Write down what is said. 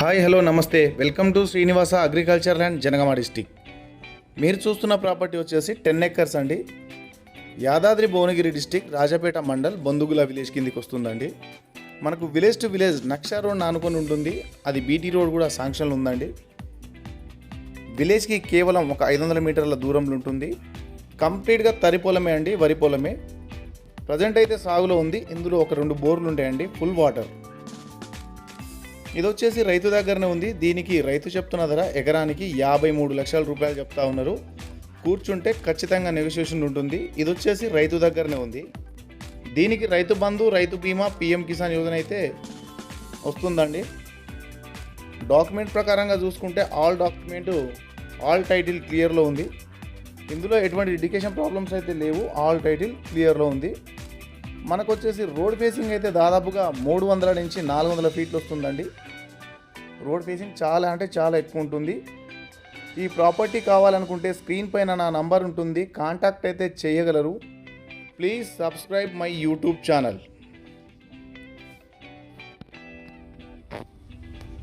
Hi hello namaste. Welcome to Srinivasa agriculture land Jangaon district. మీరు చూస్తున్న property వచ్చేసి ten acres అండి. Yadadri Bhuvanagiri district Rajapet mandal Bandhugula village కిందికి వస్తుందండి. మనకు విలేజ్ టు విలేజ్ నక్షా రోడ్ ఆనుకొని ఉంటుంది. అది బీటీ రోడ్ కూడా శాంక్షన్లు ఉందండి. విలేజ్కి కేవలం ఒక ఐదు వందల మీటర్ల దూరంలో ఉంటుంది. కంప్లీట్గా తరి పొలమే అండి వరి పొలమే. ప్రజెంట్ అయితే సాగులో ఉంది. ఇందులో ఒక రెండు బోర్లు ఉంటాయండి ఫుల్ వాటర్. ఇది వచ్చేసి రైతు దగ్గరనే ఉంది. దీనికి రైతు చెప్తున్న ధర ఎకరానికి యాభై మూడు లక్షల రూపాయలు చెప్తా ఉన్నారు. కూర్చుంటే ఖచ్చితంగా నెగోషియేషన్ ఉంటుంది. ఇది వచ్చేసి రైతు దగ్గరనే ఉంది. దీనికి రైతు బంధు రైతు బీమా పిఎం కిసాన్ యోజన అయితే వస్తుందండి. డాక్యుమెంట్ ప్రకారంగా చూసుకుంటే ఆల్ డాక్యుమెంట్ ఆల్ టైటిల్ క్లియర్లో ఉంది. ఇందులో ఎటువంటి ఎడ్యుకేషన్ ప్రాబ్లమ్స్ అయితే లేవు. ఆల్ టైటిల్ క్లియర్లో ఉంది. మనకు వచ్చేసి రోడ్ ఫేసింగ్ అయితే దాదాపుగా మూడు వందల నుంచి నాలుగు వందల ఫీట్లు వస్తుందండి. రోడ్ ఫేసింగ్ చాలా అంటే చాలా ఎక్కువ ఉంటుంది. ఈ ప్రాపర్టీ కావాలనుకుంటే స్క్రీన్ పైన నా నంబర్ ఉంటుంది. కాంటాక్ట్ అయితే చేయగలరు. Please subscribe my YouTube channel.